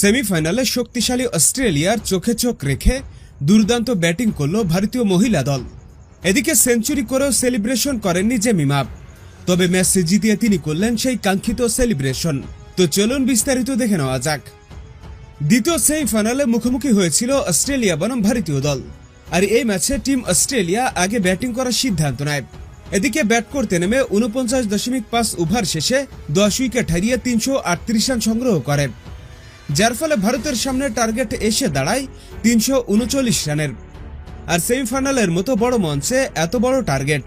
সেমিফাইনালে শক্তিশালী অস্ট্রেলিয়ার চোখে চোখ রেখে দুর্দান্ত ব্যাটিং করল ভারতীয় মহিলা দল। এদিকে সেঞ্চুরি করেও সেলিব্রেশন করেননি জেমিমা তবে ম্যাচ জিতিয়ে তিনি করলেন সেই কাঙ্ক্ষিত সেলিব্রেশন। তো চলুন বিস্তারিত দেখে নেওয়া যাক। দ্বিতীয় সেমিফাইনালে মুখোমুখি হয়েছিল অস্ট্রেলিয়া বনাম ভারতীয় দল। আর এই ম্যাচে টিম অস্ট্রেলিয়া আগে ব্যাটিং করার সিদ্ধান্ত নেয়। এদিকে ব্যাট করতে নেমে উনপঞ্চাশ দশমিক পাঁচ ওভার শেষে দশ উইকেট হারিয়ে তিনশো আটত্রিশ রান সংগ্রহ করে। যার ফলে ভারতের সামনে টার্গেট এসে দাঁড়ায় তিনশো উনচল্লিশ রানের। আর সেমিফাইনালের মতো বড় মঞ্চে এত বড় টার্গেট।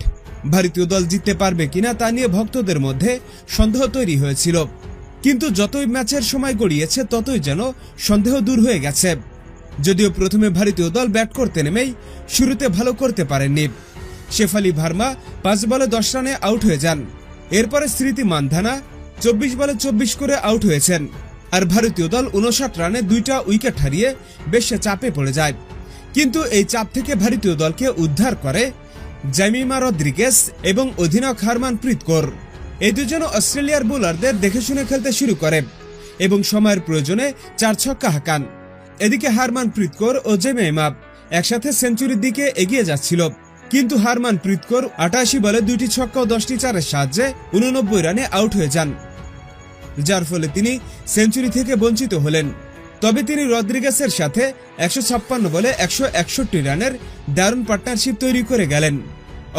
ভারতীয় দল জিততে পারবে কিনা তা নিয়ে ভক্তদের মধ্যে সন্দেহ তৈরি হয়েছিল। কিন্তু যতই ম্যাচের সময় গড়িয়েছে, ততই যেন সন্দেহ দূর হয়ে গেছে। যদিও প্রথমে ভারতীয় দল ব্যাট করতে নেমেই শুরুতে ভালো করতে পারেননি। শেফালি ভার্মা পাঁচ বলে দশ রানে আউট হয়ে যান। এরপরে স্মৃতি মানধানা চব্বিশ বলে চব্বিশ করে আউট হয়েছেন। আর ভারতীয় দল উনষাট রানে দুইটা উইকেট হারিয়ে বেশ চাপে পড়ে যায়। কিন্তু এই চাপ থেকে ভারতীয় দলকে উদ্ধার করে জামিমা রদ্রিগেস এবং অধিনায়ক হারমান কর। এই দুজন অস্ট্রেলিয়ার বোলারদের দেখে শুনে খেলতে শুরু করে এবং সময়ের প্রয়োজনে চার ছক্কা হাঁকান। এদিকে হারমান কর ও জেমেমা একসাথে সেঞ্চুরির দিকে এগিয়ে যাচ্ছিল। কিন্তু হারমান কর আটাশি বলে দুইটি ছক্কা ও দশটি চারের সাহায্যে উননব্বই রানে আউট হয়ে যান। যার ফলে তিনি সেঞ্চুরি থেকে বঞ্চিত হলেন। তবে তিনি রদ্রিগেসের সাথে একশো ছাপ্পান্ন বলে একশো একষট্টি রানের দারুণ পার্টনারশিপ তৈরি করে গেলেন।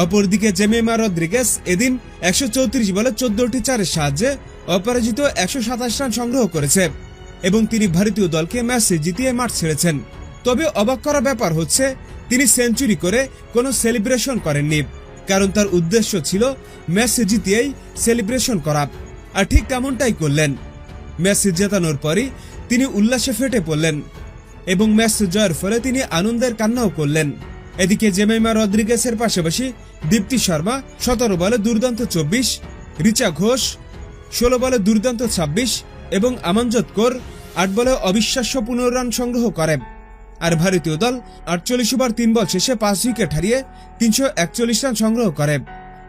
অপরদিকে জেমেমা রদ্রিগেস এদিন একশো চৌত্রিশ বলে চোদ্দটি চারের সাহায্যে অপরাজিত একশো সাতাশ রান সংগ্রহ করেছে এবং তিনি ভারতীয় দলকে ম্যাচে জিতিয়ে মাঠ ছেড়েছেন। তবে অবাক করা ব্যাপার হচ্ছে, তিনি সেঞ্চুরি করে কোনো সেলিব্রেশন করেননি, কারণ তার উদ্দেশ্য ছিল ম্যাচ জিতিয়েই সেলিব্রেশন করা। আর ঠিক তেমনটাই করলেন। ম্যাচ জেতানোর পরই তিনি উল্লাসে ফেটে পড়লেন এবং ম্যাচ জয়ের ফলে তিনি আনন্দের কান্নাও করলেন। এদিকে জেমেমা রদ্রিগেসের পাশাপাশি দীপ্তি শর্মা, সতেরো বলে দুর্দান্ত চব্বিশ, রিচা ঘোষ, ষোলো বলে দুর্দান্ত ছাব্বিশ এবং আমানজত কোর আট বলে অবিশ্বাস্য পনেরো রান সংগ্রহ করে আর ভারতীয় দল আটচল্লিশ ওভার তিন বল শেষে পাঁচ উইকেট হারিয়ে তিনশো একচল্লিশ রান সংগ্রহ করে,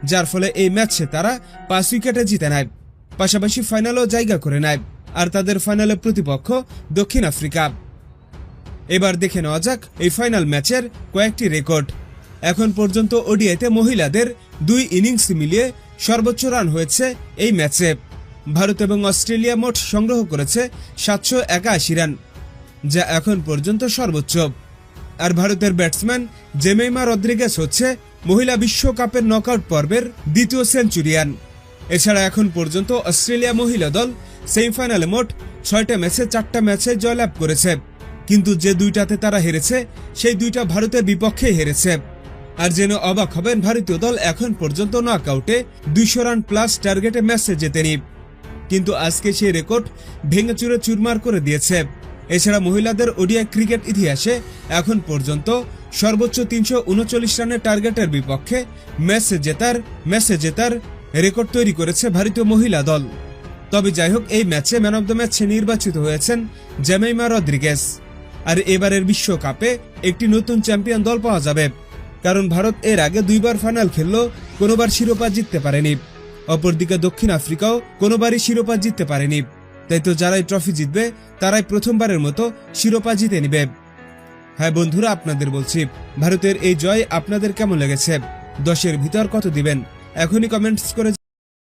যার ফলে এই ম্যাচে তারা পাঁচ উইকেটে জিতে নেয়। পাশাপাশি ফাইনালও জায়গা করে নেয় আর তাদের ফাইনালে প্রতিপক্ষ দক্ষিণ আফ্রিকা। এবার দেখে নেওয়া যাক এই ফাইনাল ম্যাচের কয়েকটি রেকর্ড। এখন পর্যন্ত ওডিআইতে মহিলাদের দুই ইনিংস মিলিয়ে সর্বোচ্চ রান হয়েছে এই ম্যাচে। ভারত এবং অস্ট্রেলিয়া মোট সংগ্রহ করেছে সাতশো একাশি রান, যা এখন পর্যন্ত সর্বোচ্চ। আর ভারতের ব্যাটসম্যান জেমেইমা রদ্রিগেস হচ্ছে মহিলা বিশ্বকাপের নকআউট পর্বের দ্বিতীয় সেঞ্চুরিয়ান। এছাড়া এখন পর্যন্ত অস্ট্রেলিয়া মহিলা দল সেমিফাইনালে মোট ছয়টা ম্যাচে চারটা ম্যাচে জয়লাভ করেছে। কিন্তু যে দুইটাতে তারা হেরেছে, সেই দুইটা ভারতের বিপক্ষে হেরেছে। আর যেন অবাক হবেন, ভারতীয় দল এখন পর্যন্ত নকআউটে দুইশো রান প্লাস টার্গেটে ম্যাচে জেতেনি। কিন্তু আজকে সেই রেকর্ড ভেঙে চুরে চুরমার করে দিয়েছে। এছাড়া মহিলাদের ওডিআই ক্রিকেট ইতিহাসে এখন পর্যন্ত সর্বোচ্চ তিনশো উনচল্লিশ রানের টার্গেটের বিপক্ষে ম্যাচ জেতার, ম্যাচে জেতার রেকর্ড তৈরি করেছে ভারতীয় মহিলা দল। তবে যাই হোক এই ম্যাচে ম্যান অব দ্য ম্যাচে নির্বাচিত হয়েছেন জেমাইমা রদ্রিগেস আর এবারের বিশ্বকাপে একটি নতুন চ্যাম্পিয়ন দল পাওয়া যাবে, কারণ ভারত এর আগে দুইবার ফাইনাল খেললেও কোনোবার শিরোপা জিততে পারেনি। অপরদিকে দক্ষিণ আফ্রিকাও কোনোবারই শিরোপা জিততে পারেনি। তাই তো যারাই ট্রফি জিতবে, তারাই প্রথমবারের মতো শিরোপা জিতে নিবে। হ্যাঁ বন্ধুরা, আপনাদের বলছি, ভারতের এই জয় আপনাদের কেমন লেগেছে? দশের ভিতর কত দিবেন? এখনই কমেন্টস করে